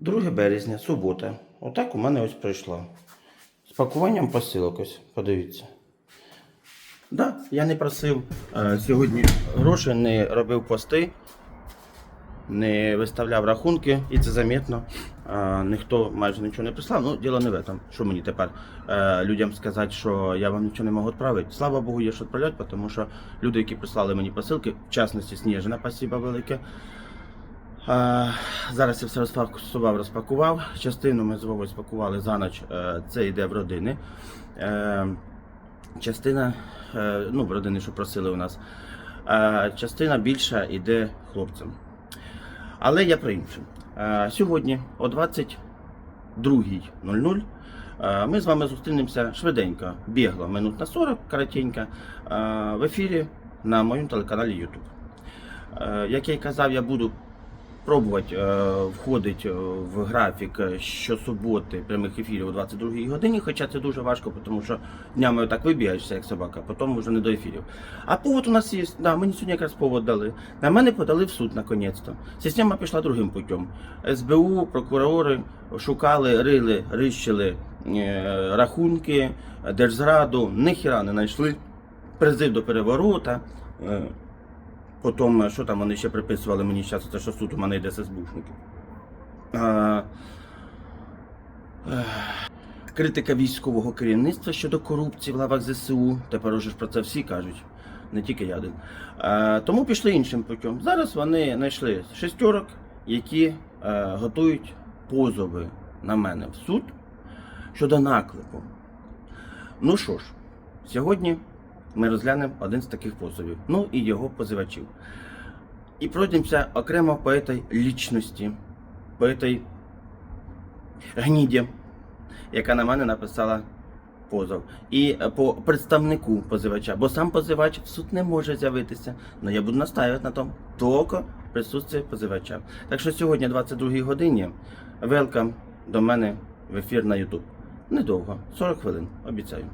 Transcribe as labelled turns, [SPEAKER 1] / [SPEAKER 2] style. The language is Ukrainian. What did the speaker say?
[SPEAKER 1] 2 березня, субота. Отак у мене ось пройшла. З пакуванням посилок ось, подивіться. Да, я не просив е, сьогодні грошей, не робив пости, не виставляв рахунки, і це замітно. Е, ніхто майже нічого не прислав. Ну, діло не в этом. Що мені тепер е, людям сказати, що я вам нічого не можу відправити. Слава Богу, є що відправляти, тому що люди, які прислали мені посилки, в частності Сніжина, спасибо велике. Зараз я все розфасував, розпакував. Частину ми з Вовою спакували за ніч. е, Це йде в родини. Е, Частина, е, ну, в родини, що просили у нас. Частина більша йде хлопцям. Але я про інше. Сьогодні о 22.00 е, ми з вами зустрінемося швиденько, бігло, минут на 40, коротенько, в ефірі на моєму телеканалі YouTube. Як я й казав, я буду пробувати е, входити в графік е, щосуботи прямих ефірів о 22 годині, хоча це дуже важко, тому що днями отак вибігаєшся, як собака, потім вже не до ефірів. А повод у нас є, да, мені сьогодні якраз повод дали. На мене подали в суд наконець-то. Система пішла другим путем. СБУ, прокурори шукали, рили, рищили е, рахунки, держзраду, ніхіра не знайшли. Призив до переворота. Е, Потім, е, що там вони ще приписували мені зараз, це що суд у мене йде СБУшники. А, критика військового керівництва щодо корупції в лавах ЗСУ. Тепер уже про це всі кажуть, не тільки я один. А, тому пішли іншим путем. Зараз вони знайшли шестерок, які е, готують позови на мене в суд щодо наклепу. Ну що ж, сьогодні ми розглянемо один з таких позовів, ну і його позивачів. І пройдемося окремо по этой лічності, по этой гніді, яка на мене написала позов. І е, по представнику позивача, бо сам позивач в суд не може з'явитися. але я буду настаивати на тому, тільки присутствие позивача. Так що сьогодні, 22 годині, велкам до мене в ефір на YouTube. Недовго, 40 хвилин, обіцяю.